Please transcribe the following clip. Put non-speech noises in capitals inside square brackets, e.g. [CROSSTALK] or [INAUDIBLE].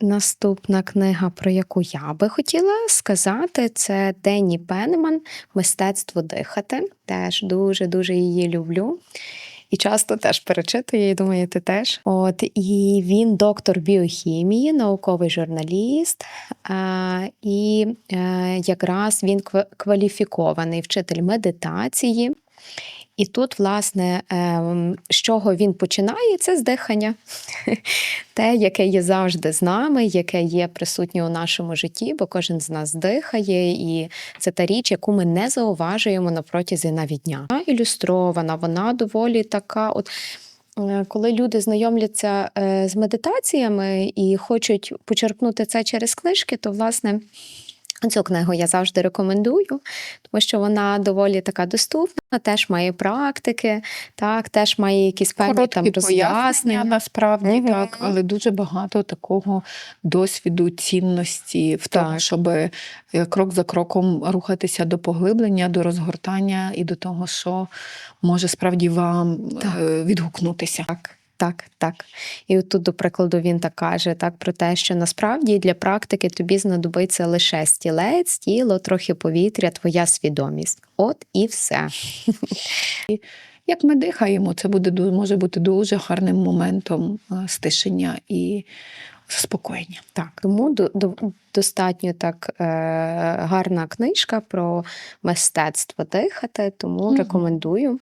Наступна книга, про яку я би хотіла сказати, це Денні Пенеман Мистецтво дихати. Теж дуже-дуже її люблю. І часто теж перечитую, і думаю, ти теж. От і він доктор біохімії, науковий журналіст, і е, якраз він кваліфікований вчитель медитації. І тут, власне, ем, з чого він починає, це з дихання. [LAUGHS] Те, яке є завжди з нами, яке є присутнє у нашому житті, бо кожен з нас дихає, і це та річ, яку ми не зауважуємо на протязі навіть дня. Вона ілюстрована, вона доволі така. От е, коли люди знайомляться е, з медитаціями і хочуть почерпнути це через книжки, то власне. Цю книгу я завжди рекомендую, тому що вона доволі така доступна, теж має практики, так, теж має якісь певні Короткі там роз'яснення. насправді Мгм. так, але дуже багато такого досвіду, цінності в тому, щоб е, крок за кроком рухатися до поглиблення, до розгортання і до того, що може справді вам Так. е, відгукнутися. Так, так, так. І от тут, до прикладу, він так каже так про те, що насправді для практики тобі знадобиться лише стілець, тіло, трохи повітря, твоя свідомість. От і все. Як ми дихаємо, це буде може бути дуже гарним моментом стишення і заспокоєння. Так, тому до, до, достатньо так е, гарна книжка про мистецтво дихати, тому Мгм. рекомендую.